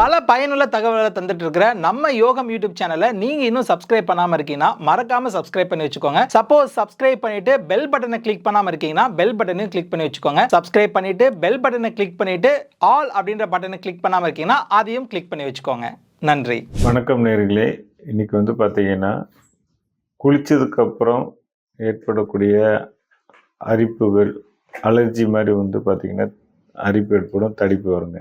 பல பயனுள்ள தகவல்களை தந்துட்டு இருக்கிற நம்ம யோகம் யூடியூப் சேனலை நீங்க இன்னும் சப்ஸ்கிரைப் பண்ணாம இருக்கீங்கன்னா மறக்காம சப்ஸ்கிரைப் பண்ணி வச்சுக்கோங்க. சப்போஸ் சப்ஸ்கிரைப் பண்ணிட்டு பெல் பட்டனை கிளிக் பண்ணாம இருக்கீங்கன்னா பெல் பட்டனையும் கிளிக் பண்ணி வச்சுக்கோங்க. சப்ஸ்கிரைப் பண்ணிட்டு பெல் பட்டனை கிளிக் பண்ணிட்டு ஆல் அப்படின்ற பட்டனை கிளிக் பண்ணாம இருக்கீங்கன்னா அதையும் கிளிக் பண்ணி வச்சுக்கோங்க. நன்றி. வணக்கம் நேர்களே. இன்னைக்கு வந்து பார்த்தீங்கன்னா குளிச்சதுக்கப்புறம் ஏற்படக்கூடிய அரிப்புகள் அலர்ஜி மாதிரி வந்து பார்த்தீங்கன்னா அரிப்பு ஏற்படும் தடிப்பு வருங்க.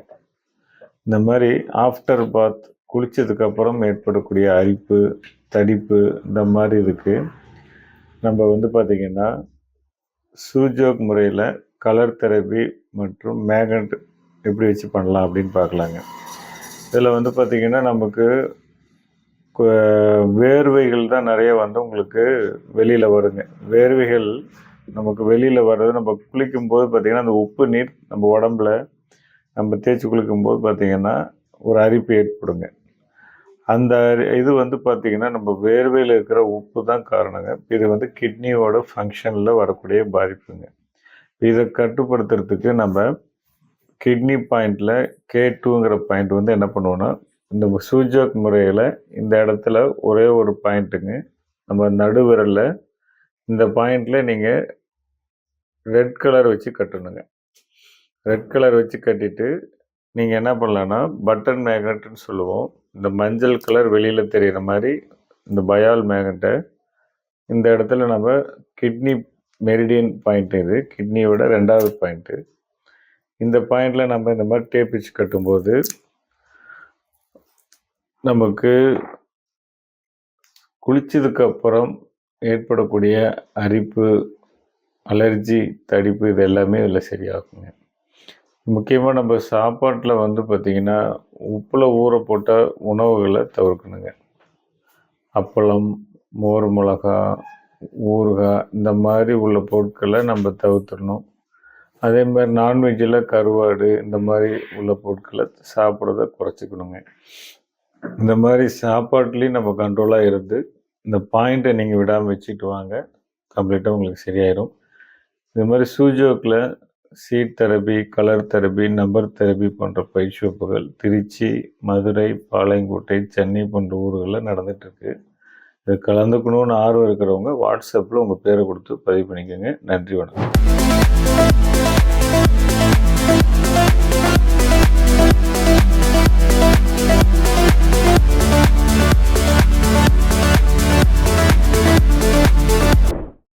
இந்த மாதிரி ஆஃப்டர் பாத் குளித்ததுக்கப்புறம் ஏற்படக்கூடிய அரிப்பு தடிப்பு இந்த மாதிரி இருக்குது நம்ம வந்து பார்த்திங்கன்னா சூஜோக் முறையில் கலர் தெரப்பி மற்றும் மேகண்ட் எப்படி வச்சு பண்ணலாம் அப்படின்னு பார்க்கலாங்க இதில் வந்து பார்த்திங்கன்னா நமக்கு வேர்வைகள் தான் நிறைய வந்து உங்களுக்கு வெளியில் வருங்க. வேர்வைகள் நமக்கு வெளியில் வர்றது நம்ம குளிக்கும்போது பார்த்திங்கன்னா அந்த உப்பு நீர் நம்ம உடம்புல நம்ம தேய்ச்சி குளிக்கும்போது பார்த்திங்கன்னா ஒரு அரிப்பு ஏற்படுங்க. அந்த அரி- இது வந்து பார்த்திங்கன்னா நம்ம வேர்வையில் இருக்கிற உப்பு தான் காரணங்க. இது வந்து கிட்னியோட ஃபங்க்ஷனில் வரக்கூடிய பாதிப்புங்க. இதை கட்டுப்படுத்துறதுக்கு நம்ம கிட்னி பாயிண்டில் கே டூங்கிற பாயிண்ட் வந்து என்ன பண்ணுவோன்னா இந்த சூஜாக் முறையில் இந்த இடத்துல ஒரே ஒரு பாயிண்ட்டுங்க நம்ம நடுவிரலில் இந்த பாயிண்டில் நீங்கள் ரெட் கலர் வச்சு கட்டணுங்க. ரெட் கலர் வச்சு கட்டிட்டு நீங்கள் என்ன பண்ணலான்னா பட்டன் மேக்னெட்டுன்னு சொல்லுவோம். இந்த மஞ்சள் கலர் வெளியில் தெரிகிற மாதிரி இந்த பயால் மேக்னெட்டை இந்த இடத்துல நம்ம கிட்னி மெரிடியன் பாயிண்ட் இது கிட்னியோட ரெண்டாவது பாயிண்ட்டு இந்த பாயிண்டில் நம்ம இந்த மாதிரி டேப் வச்சு கட்டும்போது நமக்கு குளித்ததுக்கப்புறம் ஏற்படக்கூடிய அரிப்பு அலர்ஜி தடிப்பு இது எல்லாமே இதில் சரியாகுங்க. முக்கியமாக நம்ம சாப்பாட்டில் வந்து பார்த்திங்கன்னா உப்பில் ஊற போட்ட உணவுகளை தவிர்க்கணுங்க. அப்பளம் மோர் மிளகா ஊறுகாய் இந்த மாதிரி உள்ள பொருட்களை நம்ம தவிர்த்துடணும். அதே மாதிரி நான்வெஜ்ஜில் கருவாடு இந்த மாதிரி உள்ள பொருட்களை சாப்பிட்றத குறைச்சிக்கணுங்க. இந்த மாதிரி சாப்பாட்லேயும் நம்ம கண்ட்ரோலாக இருந்து இந்த பாயிண்ட்டை நீங்கள் விடாமல் வச்சுட்டு வாங்க. கம்ப்ளீட்டாக உங்களுக்கு சரியாயிடும் இந்த மாதிரி சூஜோக்கில் seed therapy colour therapy number therapy போன்ற பயிற்சி வகுப்புகள் திருச்சி மதுரை பாளையங்கோட்டை சென்னை போன்ற ஊர்களில் நடந்துகிட்ருக்கு. இது கலந்துக்கணும்னு ஆர்வம் இருக்கிறவங்க வாட்ஸ்அப்பில் உங்கள் பேரை கொடுத்து பதிவு பண்ணிக்கோங்க. நன்றி வணக்கம்.